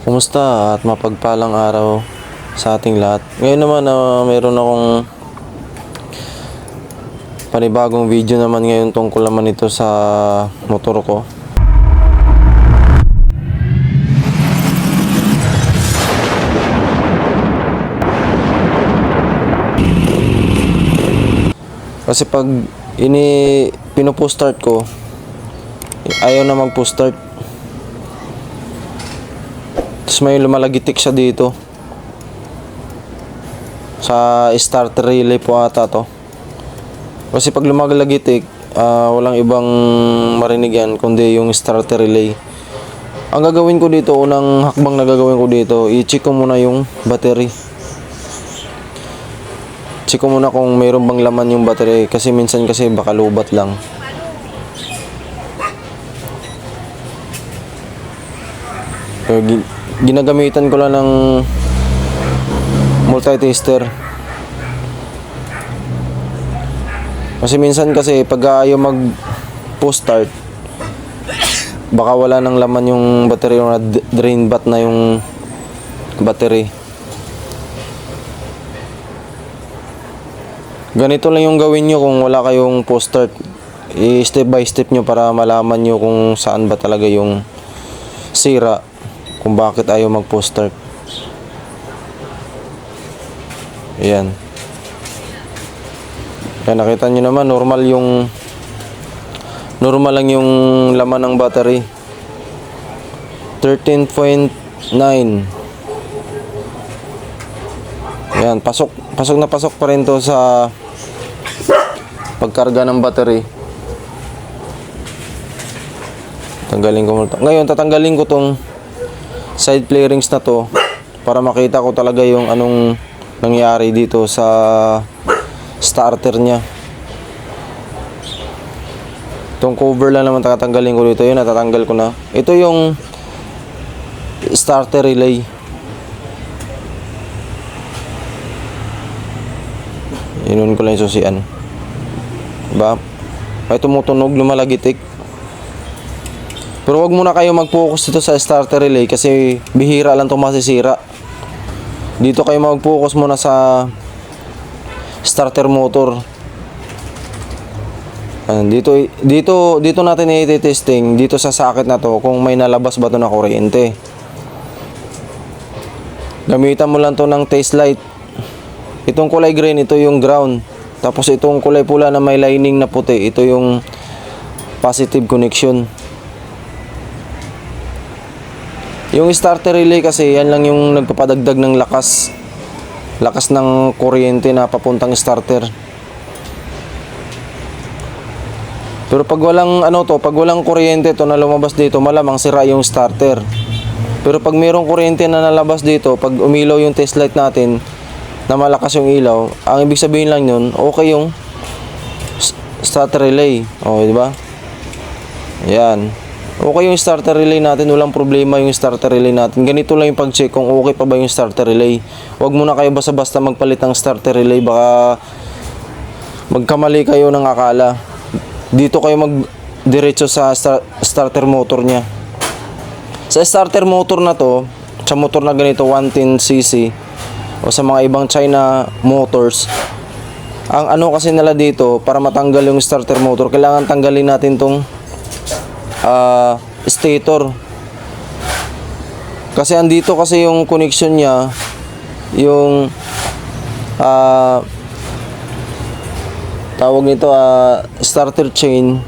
Kumusta at mapagpalang araw sa ating lahat. Ngayon naman na mayroon akong panibagong video naman ngayon tungkol naman ito sa motor ko. Kasi pag ini pinupo start ko, ayaw na magpo start. May lumalagitik siya dito. Sa starter relay po ata to. Kasi pag lumalagitik, ah, walang ibang marinig yan kundi yung starter relay. Ang gagawin ko dito, unang hakbang na gagawin ko dito, i-check ko muna yung battery. Check ko muna kung mayroon bang laman yung battery kasi minsan kasi baka lubat lang. Gi- ginagamitan ko lang ng multi-tester. Kasi minsan kasi pag ayaw mag post start baka wala nang laman yung battery yung drain bat na yung battery. Ganito lang yung gawin nyo kung wala kayong post start. I-step by step nyo para malaman nyo kung saan ba talaga yung sira kung bakit ayaw mag post start. Ayan. Kaya nakita nyo naman normal yung normal lang yung laman ng battery. 13.9 Ayan, pasok, pasok na pasok pa rin to sa pagkarga ng battery. Tanggalin ko muna. Ngayon, tatanggalin ko tong side flarings na to para makita ko talaga yung anong nangyari dito sa starter niya. Itong cover lang naman tatanggalin ko dito. Yun, natatanggal ko na. Ito yung starter relay. Inon ko lang yung susian. Diba? Ay tumutunog, lumalagitik. Pero wag muna kayo mag-focus dito sa starter relay kasi bihira lang itong masisira. Dito kayo mag-focus muna sa starter motor. Ayan, dito dito dito natin i-testing dito sa socket na to kung may nalabas ba to na kuryente. Gamitan mo lang to ng taste light. Itong kulay green, ito yung ground. Tapos itong kulay pula na may lining na puti, ito yung positive connection. Yung starter relay kasi, yan lang yung nagpapadagdag ng lakas. Lakas ng kuryente na papuntang starter. Pero pag walang ano to, pag walang kuryente to na lumabas dito, malamang sira yung starter. Pero pag mayroong kuryente na nalabas dito, pag umilaw yung test light natin, na malakas yung ilaw, ang ibig sabihin lang yun, okay yung starter relay. O, di ba? Yan. Okay yung starter relay natin, walang problema yung starter relay natin. Ganito lang yung pag-check kung okay pa ba yung starter relay. Huwag muna kayo basta-basta magpalit ng starter relay, baka magkamali kayo ng akala. Dito kayo mag diretso sa star- starter motor niya. Sa starter motor na to, sa motor na ganito 110cc o sa mga ibang China motors, ang ano kasi nila dito para matanggal yung starter motor, kailangan tanggalin natin tong ah, stator. Kasi andito kasi yung connection niya, yung ah tawag nito ah, starter chain,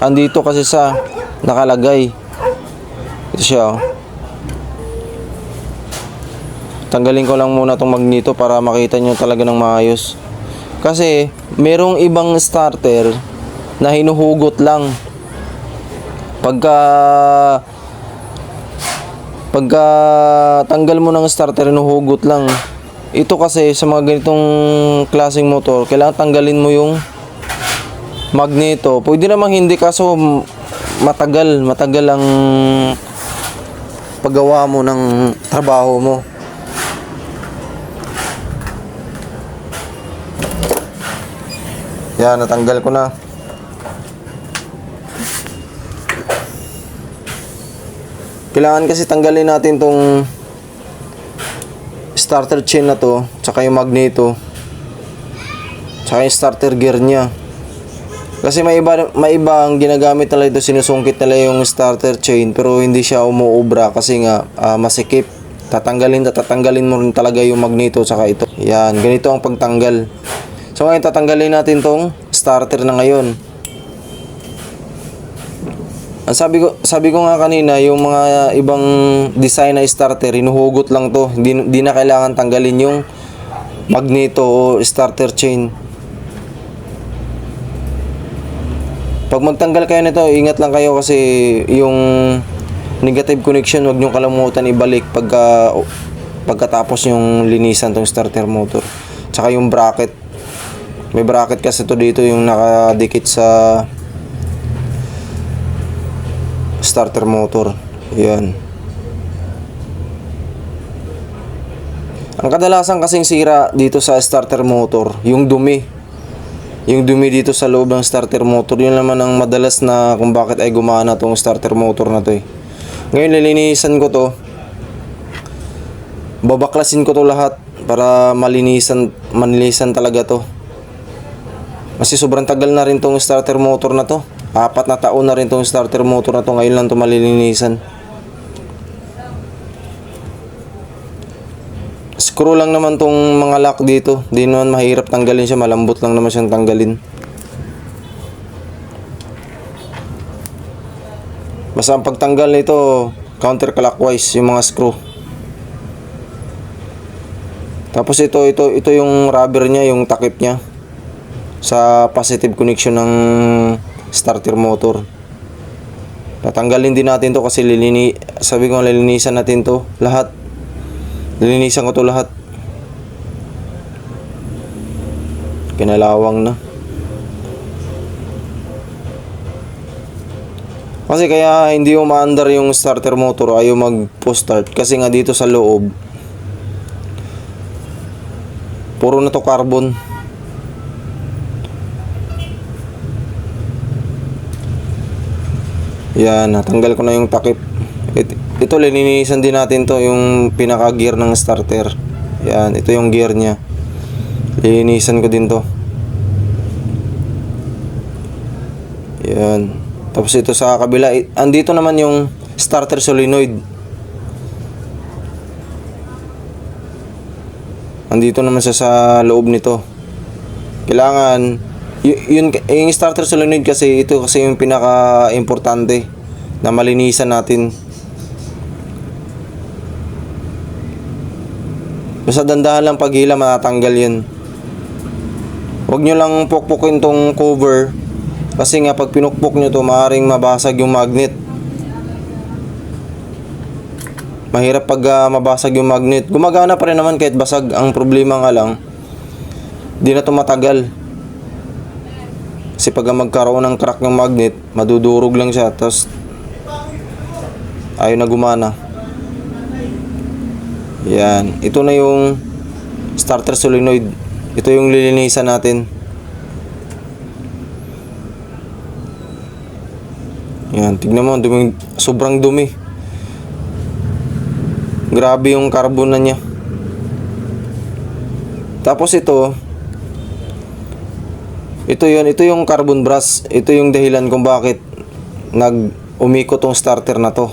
andito kasi sa nakalagay. Ito siya. oh. Tanggalin ko lang muna tong magneto para makita nyo talaga ng maayos. Kasi merong ibang starter na hinuhugot lang. Pagka pagka tanggal mo ng starter hinuhugot lang. Ito kasi sa mga ganitong klaseng motor, kailangan tanggalin mo yung magneto. Pwede namang hindi kaso matagal, matagal ang paggawa mo ng trabaho mo. Yan, natanggal ko na. Kailangan kasi tanggalin natin tong starter chain na to, tsaka yung magneto, tsaka yung starter gear niya. Kasi may iba, may iba ang ginagamit nila ito, sinusungkit nila yung starter chain pero hindi siya umuubra kasi nga ah, masikip. Tatanggalin at tatanggalin mo rin talaga yung magneto tsaka ito. Yan, ganito ang pagtanggal. So ngayon tatanggalin natin tong starter na ngayon. Ang sabi ko, sabi ko nga kanina, yung mga ibang design na starter, hinuhugot lang to. Hindi, hindi na kailangan tanggalin yung magneto o starter chain. Pag magtanggal kayo nito, ingat lang kayo kasi yung negative connection, wag nyo kalimutan ibalik pagka pagkatapos yung linisan tong starter motor. Tsaka yung bracket. May bracket kasi to dito yung nakadikit sa starter motor. Yan. Ang kadalasan kasing sira dito sa starter motor, yung dumi. Yung dumi dito sa loob ng starter motor, yun naman ang madalas na kung bakit ay gumana tong starter motor na to eh. Ngayon lilinisan ko to. Babaklasin ko to lahat para malinisan, manilisan talaga to. Kasi sobrang tagal na rin tong starter motor na to. Apat na taon na rin tong starter motor na to. Ngayon lang to malilinisan. Screw lang naman tong mga lock dito. Di naman mahirap tanggalin siya. Malambot lang naman siyang tanggalin. Basta ang pagtanggal nito counterclockwise yung mga screw. Tapos ito ito ito yung rubber niya, yung takip niya sa positive connection ng starter motor. Tatanggalin din natin to kasi lilini sabi ko lilinisan natin to lahat. Lilinisan ko to lahat. Kinalawang na. Kasi kaya hindi umaandar yung starter motor ayaw mag post start kasi nga dito sa loob puro na to carbon. Yan, natanggal ko na yung takip. It, ito, lininisan din natin to yung pinaka-gear ng starter. Yan, ito yung gear niya. Linisan ko din to. Yan. Tapos ito sa kabila, i- andito naman yung starter solenoid. Andito naman siya sa loob nito. Kailangan y- yun yung starter solenoid kasi ito kasi yung pinaka importante na malinisan natin. Basta dandahan lang paghila matatanggal yun. Huwag nyo lang pukpukin tong cover kasi nga pag pinukpok nyo to maaaring mabasag yung magnet. Mahirap pag ah, mabasag yung magnet. Gumagana pa rin naman kahit basag. Ang problema nga lang, di na to matagal. Kasi pag magkaroon ng crack ng magnet, madudurog lang siya. Tapos, ayaw na gumana. Yan. Ito na yung starter solenoid. Ito yung lilinisan natin. Yan. Tignan mo, dumi, sobrang dumi. Grabe yung carbon na niya. Tapos ito, ito yun, ito yung carbon brush. Ito yung dahilan kung bakit nag umiko tong starter na to.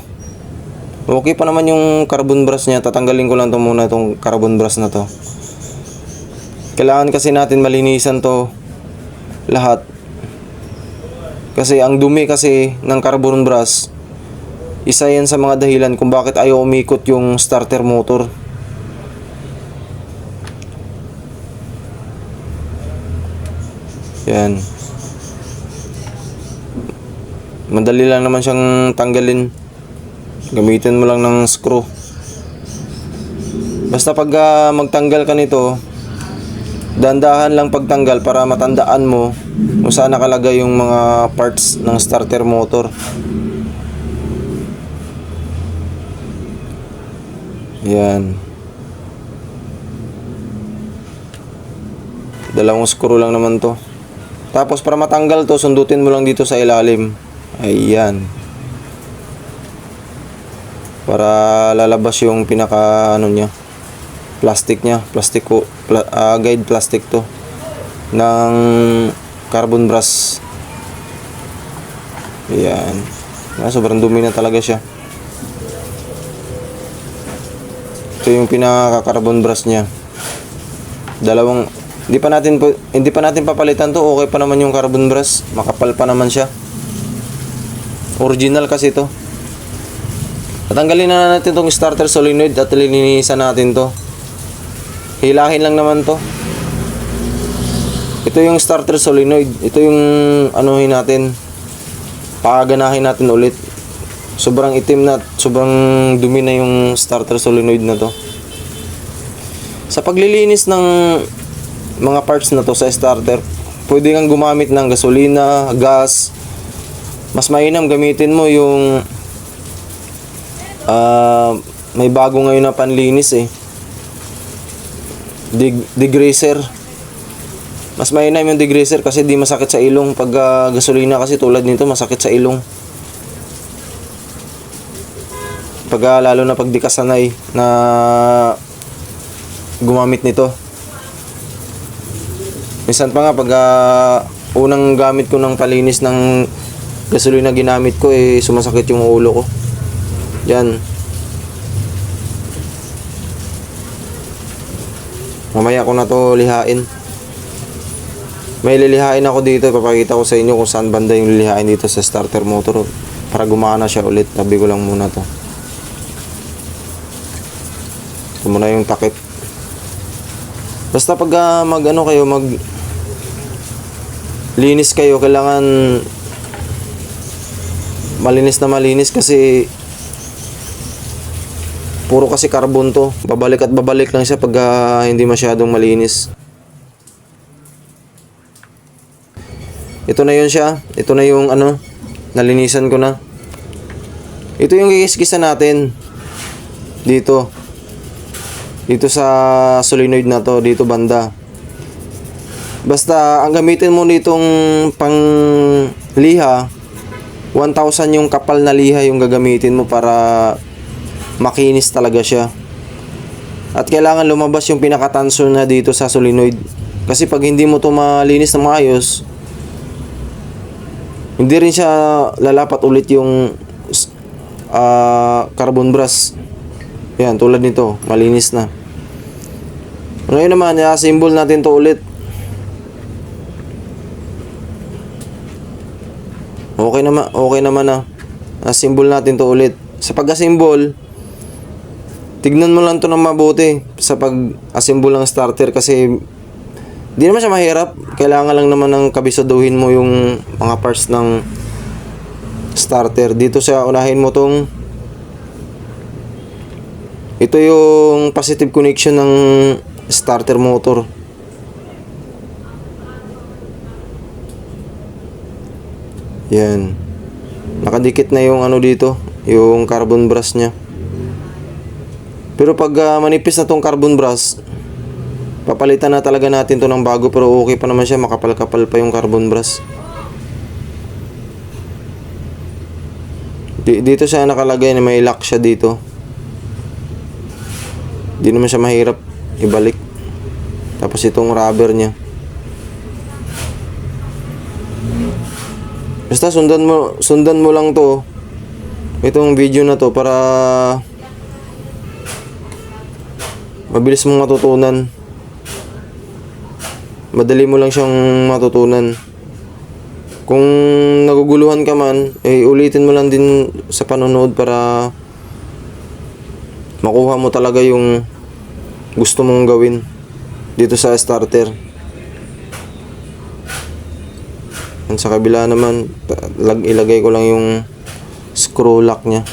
Okay pa naman yung carbon brush niya. Tatanggalin ko lang to muna itong carbon brush na to. Kailangan kasi natin malinisan to lahat. Kasi ang dumi kasi ng carbon brush, isa yan sa mga dahilan kung bakit ayaw umikot yung starter motor. Yan. Madali lang naman siyang tanggalin. Gamitin mo lang ng screw. Basta pag ah, magtanggal ka nito, dandahan lang pagtanggal para matandaan mo kung saan nakalagay yung mga parts ng starter motor. Yan. Dalawang screw lang naman to. Tapos para matanggal to, sundutin mo lang dito sa ilalim. Ayan. para lalabas yung pinaka ano niya plastic niya. Plastic ko pla, ah, guide plastic to. Ng carbon brush. Yan ah, sobrang dumi na talaga siya. Ito yung pinaka carbon brush niya. Dalawang hindi pa natin hindi pa natin papalitan to okay pa naman yung carbon brush makapal pa naman siya original kasi to Tatanggalin na natin tong starter solenoid at lilinisan natin to. Hilahin lang naman to. Ito yung starter solenoid. Ito yung anuhin natin. Paganahin natin ulit. Sobrang itim na, sobrang dumi na yung starter solenoid na to. Sa paglilinis ng mga parts na to sa starter, pwede kang gumamit ng gasolina, gas. Mas mainam gamitin mo yung Ah, may bago ngayon na panlinis eh. Dig degreaser. Mas mainam yung degreaser kasi di masakit sa ilong pag ah, gasolina kasi tulad nito masakit sa ilong. Pag ah, lalo na pag di ka sanay na gumamit nito. Minsan pa nga pag ah, unang gamit ko ng palinis ng gasolina ginamit ko eh sumasakit yung ulo ko. Yan. Mamaya ko na to lihain. May lilihain ako dito. Papakita ko sa inyo kung saan banda yung lilihain dito sa starter motor. Para gumana siya ulit. Tabi ko lang muna to. Ito muna yung takip. Basta pag ah, mag ano kayo, mag linis kayo, kailangan malinis na malinis kasi Puro kasi carbon to. Babalik at babalik lang siya pag ah, hindi masyadong malinis. Ito na yun siya. Ito na yung ano, nalinisan ko na. Ito yung kikiskisan natin. Dito. Dito sa solenoid na to, dito banda. Basta, ang gamitin mo nitong pang liha, 1,000 yung kapal na liha yung gagamitin mo para makinis talaga siya. At kailangan lumabas yung pinakatansor na dito sa solenoid. Kasi pag hindi mo to malinis na maayos, hindi rin siya lalapat ulit yung ah, carbon brush. Yan, tulad nito, malinis na. Ngayon naman, i-assemble natin to ulit. Okay naman, okay naman na. Assemble natin to ulit. Sa pag-assemble, tignan mo lang to ng mabuti sa pag-assemble ng starter kasi di naman siya mahirap. Kailangan lang naman ng kabisaduhin mo yung mga parts ng starter. Dito sa unahin mo tong ito yung positive connection ng starter motor. Yan. Nakadikit na yung ano dito, yung carbon brush niya. Pero pag ah, manipis na tong carbon brush, papalitan na talaga natin to ng bago pero okay pa naman siya, makapal-kapal pa yung carbon. Di- dito siya nakalagay na may lock siya dito. Di naman siya mahirap ibalik. Tapos itong rubber niya. Basta sundan mo sundan mo lang to. Itong video na to para mabilis mong matutunan. Madali mo lang siyang matutunan. Kung naguguluhan ka man, eh ulitin mo lang din sa panonood para makuha mo talaga yung gusto mong gawin dito sa starter. Yan sa kabila naman, lag, ilagay ko lang yung screw lock niya.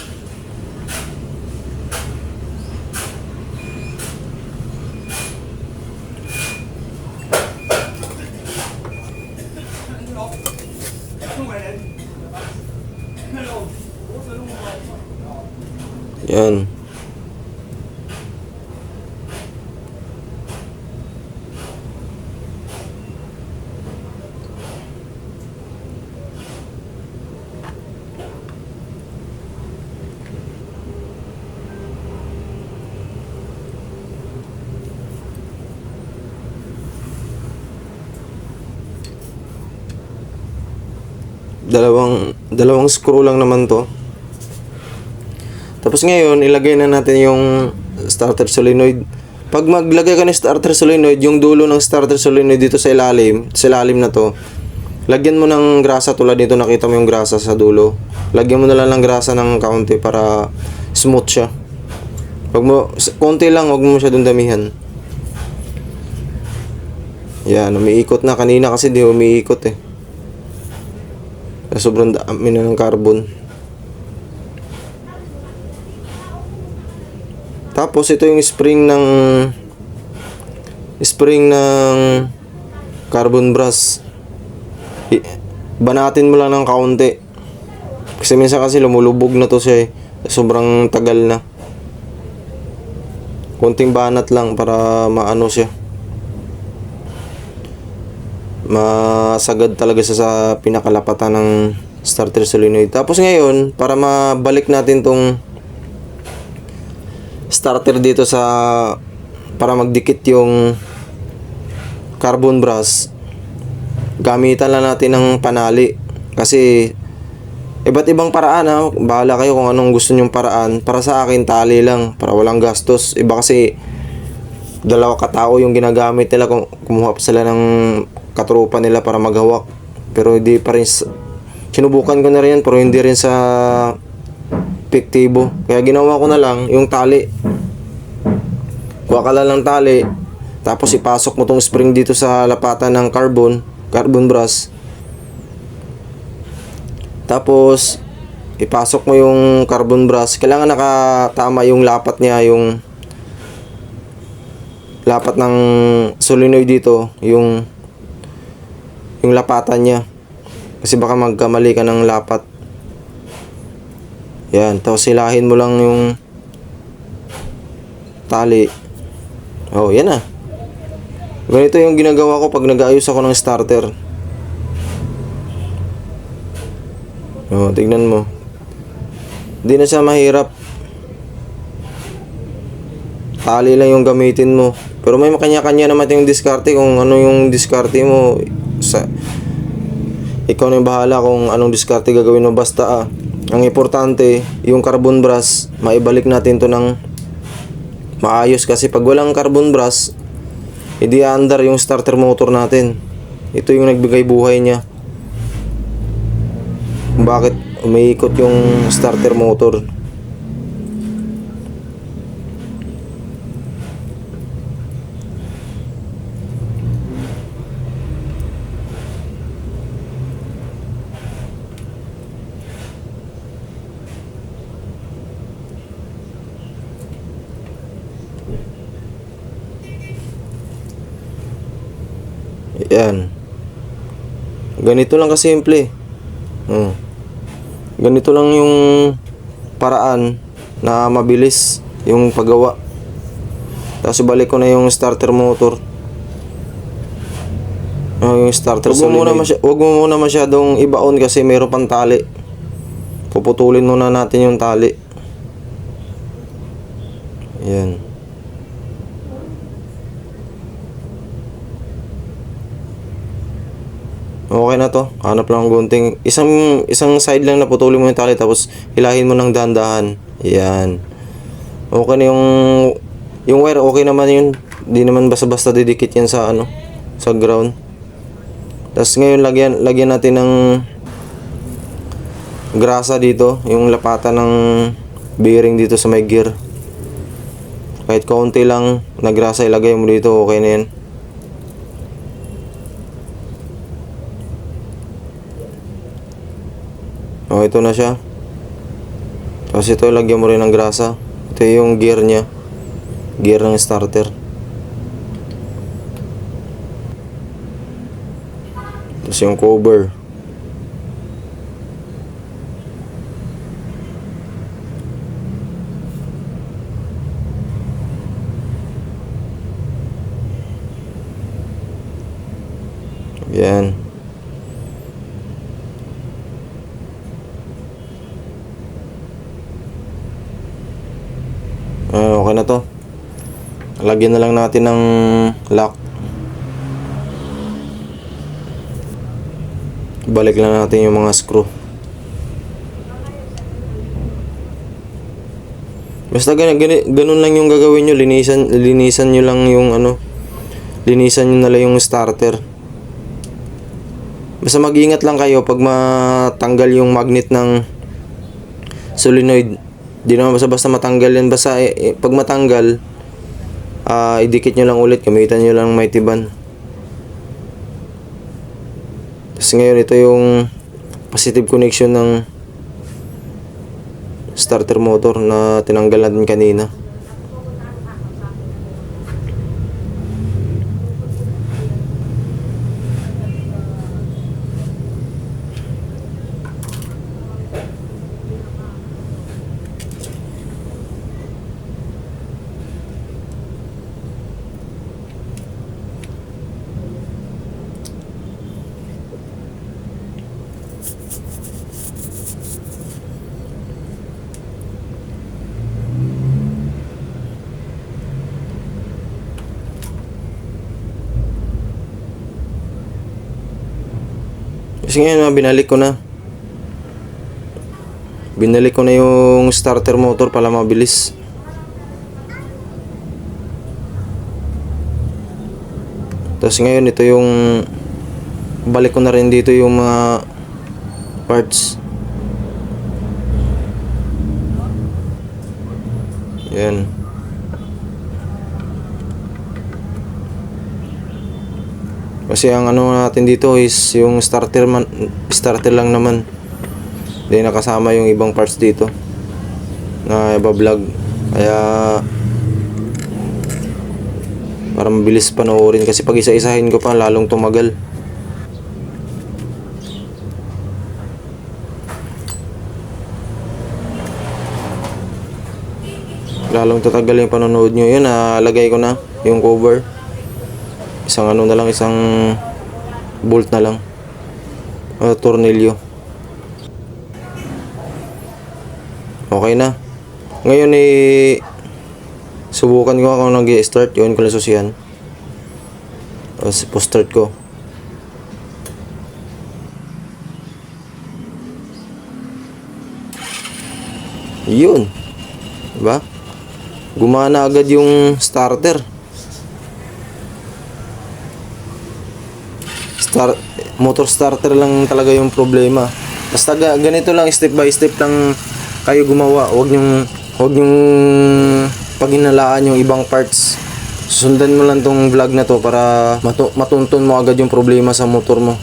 Yan. Dalawang, dalawang screw lang naman to. Tapos ngayon, ilagay na natin yung starter solenoid. Pag maglagay ka ng starter solenoid, yung dulo ng starter solenoid dito sa ilalim, sa ilalim na to, lagyan mo ng grasa tulad nito, nakita mo yung grasa sa dulo. Lagyan mo na lang ng grasa ng kaunti para smooth siya. Wag mo, konti lang, wag mo masyadong damihan. Yan, umiikot na. Kanina kasi di umiikot eh. Sobrang dami na ng carbon. Tapos ito yung spring ng spring ng carbon brush. I- Banatin mo lang ng kaunti. Kasi minsan kasi lumulubog na to siya eh. Sobrang tagal na. Konting banat lang para maano siya. Masagad talaga siya sa pinakalapatan ng starter solenoid. Tapos ngayon, para mabalik natin tong starter dito sa para magdikit yung carbon brush gamitan lang natin ng panali. Kasi iba't ibang paraan ha? Bahala kayo kung anong gusto nyong paraan. Para sa akin tali lang. Para walang gastos. Iba kasi dalawa katao yung ginagamit nila kung kumuha pa sila ng katrupa nila para maghawak pero hindi pa rin sinubukan ko na rin yan pero hindi rin sa epektibo. Kaya ginawa ko na lang yung tali. Kuha ka lang ng tali, tapos ipasok mo tong spring dito sa lapatan ng carbon, carbon brush. Tapos, ipasok mo yung carbon brush. Kailangan nakatama yung lapat niya, yung lapat ng solenoid dito, yung yung lapatan niya. Kasi baka magkamali ka ng lapat. Yan, tapos silahin mo lang yung tali. Oh, yan na. Ganito yung ginagawa ko pag nag-aayos ako ng starter. Oh, tignan mo. Hindi na siya mahirap. Tali lang yung gamitin mo. Pero may kanya-kanya naman yung diskarte kung ano yung diskarte mo sa ikaw na yung bahala kung anong diskarte gagawin mo. Basta ah, ang importante yung carbon brush maibalik natin to ng maayos. Kasi pag walang carbon brush hindi andar yung starter motor natin. Ito yung nagbigay buhay niya. Bakit umiikot yung starter motor Yan. Ganito lang kasimple. Oh. Ganito lang yung paraan na mabilis yung paggawa. Tapos balik ko na yung starter motor. Oh, yung starter wag mo, muna masy- wag mo muna masyadong ibaon kasi mayroon pang tali. Puputulin muna natin yung tali. Okay na to. Hanap lang ng gunting. Isang isang side lang na putulin mo yung tali tapos hilahin mo ng dahan-dahan. Yan. Okay na yung yung wire okay naman yun. Di naman basta-basta didikit yan sa ano sa ground. Tapos ngayon lagyan lagyan natin ng grasa dito, yung lapatan ng bearing dito sa may gear. Kahit kaunti lang na grasa ilagay mo dito, okay na yan. Oh, ito na siya. Tapos ito, lagyan mo rin ng grasa. Ito yung gear niya. Gear ng starter. Tapos yung cover. Yan. Ah, okay na to. Lagyan na lang natin ng lock. Balik lang natin yung mga screw. Basta ganun, ganun, lang yung gagawin nyo. Linisan, linisan nyo lang yung ano. Linisan nyo na lang yung starter. Basta mag-ingat lang kayo pag matanggal yung magnet ng solenoid. Di naman basta-basta matanggal yan. Basta eh, eh, pag matanggal, ah idikit nyo lang ulit. Gamitan nyo lang may tiban. Tapos ngayon ito yung positive connection ng starter motor na tinanggal natin kanina. Kasi ngayon ah, binalik ko na. Binalik ko na yung starter motor para mabilis. Tapos ngayon ito yung balik ko na rin dito yung mga parts. Yan. Kasi ang ano natin dito is yung starter man starter lang naman. Hindi nakasama yung ibang parts dito na iba-vlog. Kaya para mabilis panoorin kasi pag isa-isahin ko pa lalong tumagal. Lalong tatagal yung panonood nyo. Yun, nalagay ko na yung cover. Isang ano na lang, isang bolt na lang. O tornilyo. Okay na. Ngayon eh subukan ko kung nag-start yun ko lang susiyan. Tapos post-start ko. Yun. Diba? Gumana agad yung starter. Star motor starter lang talaga yung problema. Basta ga- ganito lang step by step lang kayo gumawa. Huwag yung huwag yung paghinalaan yung ibang parts. Sundan mo lang tong vlog na to para matu- matuntun mo agad yung problema sa motor mo.